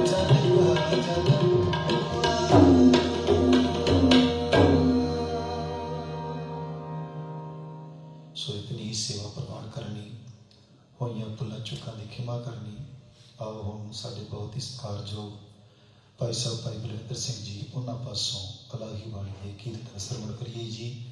सो इतनी सेवा प्रवान करनी हो या भुला चुका की खिमा करनी आओ हम साढ़े बहुत ही सत्कारयोग भाई साहब, भाई बलविंदर सिंह जी उन्होंने पासों अलाही वाणी के कीर्तन श्रवण करिए जी।